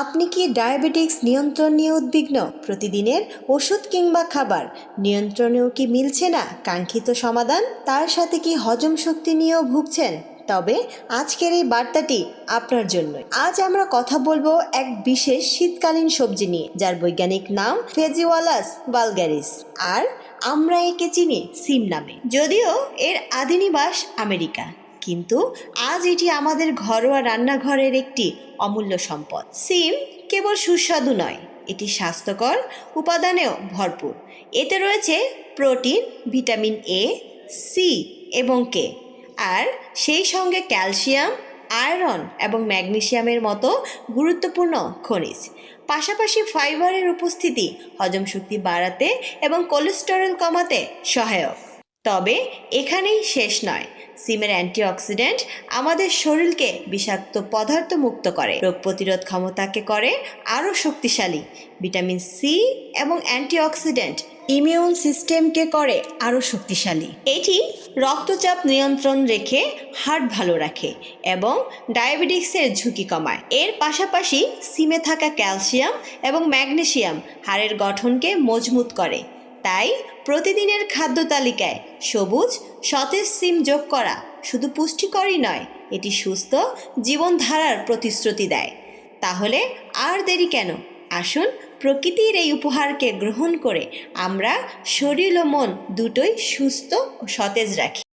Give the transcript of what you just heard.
আপনি কি ডায়াবেটিক্স নিয়ন্ত্রণ নিয়ে উদ্বিগ্ন? প্রতিদিনের ওষুধ কিংবা খাবার। নিয়ন্ত্রণেও কি মিলছে না? কাঙ্ক্ষিত সমাধান? তার সাথে কি হজম শক্তি নিয়েও ভুগছেন? তবে আজকের এই বার্তাটি আপনার জন্য আজ আমরা কথা বলব এক বিশেষ শীতকালীন সবজি নিয়ে, যার বৈজ্ঞানিক নাম ফেজিওয়ালাস বালগ্যারিস আর আমরা একে চিনি সিম নামে। যদিও এর আদিনিবাস আমেরিকা। কিন্তু আজ এটি আমাদের ঘরোয়া রান্নাঘরের একটি অমূল্য সম্পদ। সিম কেবল সুস্বাদু নয়, এটি স্বাস্থ্যকর, উপাদানেও ভরপুর। এতে রয়েছে প্রোটিন, ভিটামিন এ, সি এবং কে। আর সেই সঙ্গে ক্যালসিয়াম, আয়রন এবং ম্যাগনেসিয়ামের মতো গুরুত্বপূর্ণ খনিজ। পাশাপাশি ফাইবারের উপস্থিতি হজম শক্তি বাড়াতে এবং কোলেস্টেরল কমাতে সহায়ক। তবে এখানেই শেষ নয়। সিমের অ্যান্টিঅক্সিডেন্ট আমাদের শরীরকে বিষাক্ত পদার্থ মুক্ত করে, রোগ প্রতিরোধ ক্ষমতাকে করে, আরও শক্তিশালী। ভিটামিন সি এবং অ্যান্টিঅক্সিডেন্ট ইমিউন সিস্টেমকে করে আরও শক্তিশালী। এটি রক্তচাপ নিয়ন্ত্রণ রেখে হার্ট ভালো রাখে এবং ডায়াবেটিক্সের ঝুঁকি কমায়। এর পাশাপাশি সিমে থাকা ক্যালসিয়াম এবং ম্যাগনেসিয়াম হাড়ের গঠনকে মজবুত করে। তাই প্রতিদিনের খাদ্য তালিকায় সবুজ, সতেজ সিম যোগ করা শুধু পুষ্টিকরই নয়, এটি সুস্থ জীবনধারার প্রতিশ্রুতি দেয়। তাহলে আর দেরি কেন? আসুন প্রকৃতির এই উপহারকে গ্রহণ করে আমরা শরীর ও মন দুটোই সুস্থ ও সতেজ রাখি।